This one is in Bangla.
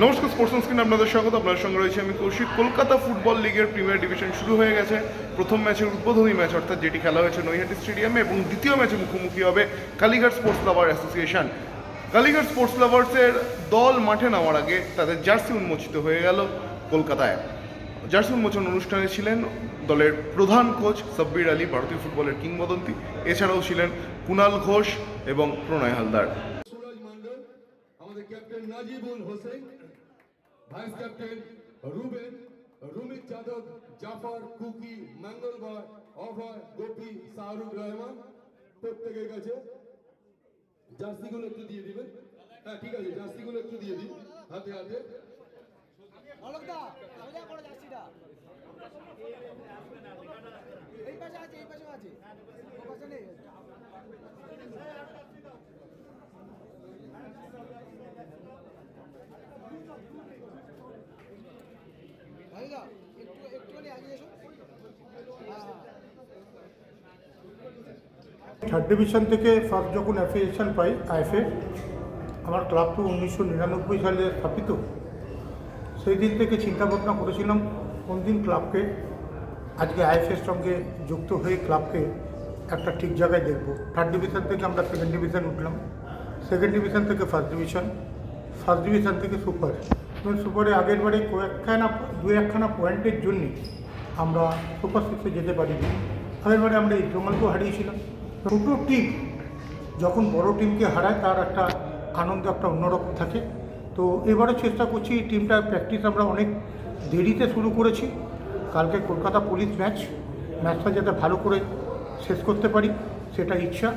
নমস্কার স্পোর্টস স্ক্রিন আপনাদের স্বাগত। আপনার সঙ্গে রয়েছে আমি কৌশিক। কলকাতা ফুটবল লিগের প্রিমিয়ার ডিভিশন শুরু হয়ে গেছে। প্রথম ম্যাচের উদ্বোধনী ম্যাচ, অর্থাৎ যেটি খেলা হয়েছে নৈহাটি স্টেডিয়ামে এবং দ্বিতীয় ম্যাচে মুখোমুখি হবে Kalighat sports lover association Kalighat sports লাভার্সের দল মাঠে নামার আগে তাদের জার্সি উন্মোচিত হয়ে গেল কলকাতায়। জার্সি উন্মোচন অনুষ্ঠানে ছিলেন দলের প্রধান কোচ সাব্বির আলী, ভারতীয় ফুটবলের কিংবদন্তি। এছাড়াও ছিলেন কুনাল ঘোষ এবং Pranay Haldar. Captain Najibul Hossain, vice captain Ruben Rumit Yadav, Jafar, Kuki, মঙ্গলবার, অভয়, গোপি, শাহরুখ রহমান, প্রত্যেকের কাছে জার্সিগুলো একটু দিয়ে দিবেন। হ্যাঁ ঠিক আছে, জার্সিগুলো একটু দিয়ে দিন, হাতে হাতে। এই পাশে আছে, এই পাশে আছে। ভাইদা একটু, একটুখানি আগে এসো। হ্যাঁ। হ্যাঁ থার্ড ডিভিশন থেকে ফার্স্ট যখন অ্যাফিলিয়েশন পাই আইএফএ আমার ক্লাব তো উনিশশো নিরানব্বই সালে স্থাপিত। সেই দিন থেকে চিন্তা ভাবনা করেছিলাম, কোন দিন ক্লাবকে আজকে আইএফএর সঙ্গে যুক্ত হয়ে ক্লাবকে একটা ঠিক জায়গায় দেখব। থার্ড ডিভিশন থেকে আমরা সেকেন্ড ডিভিশন উঠলাম। সেকেন্ড ডিভিশন থেকে ফার্স্ট ডিভিশন ফার্স্ট ডিভিশন থেকে সুপার এবং সুপারে আগের বারে কয়েকখানা দু একখানা পয়েন্টের জন্যে আমরা সুপার সিক্সে যেতে পারিনি। আগের বারে আমরা এই জঙ্গলকেও হারিয়েছিলাম। ছোটো টিম, যখন বড় টিমকে হারায়, তার একটা আনন্দ, একটা অন্যরকম থাকে। তো এবারে চেষ্টা করছি টিমটা প্র্যাকটিস আমরা অনেক দেরিতে শুরু করেছি। কালকে কলকাতা পুলিশ ম্যাচ, ম্যাচটা যাতে ভালো করে শেষ করতে পারি সেটা ইচ্ছা।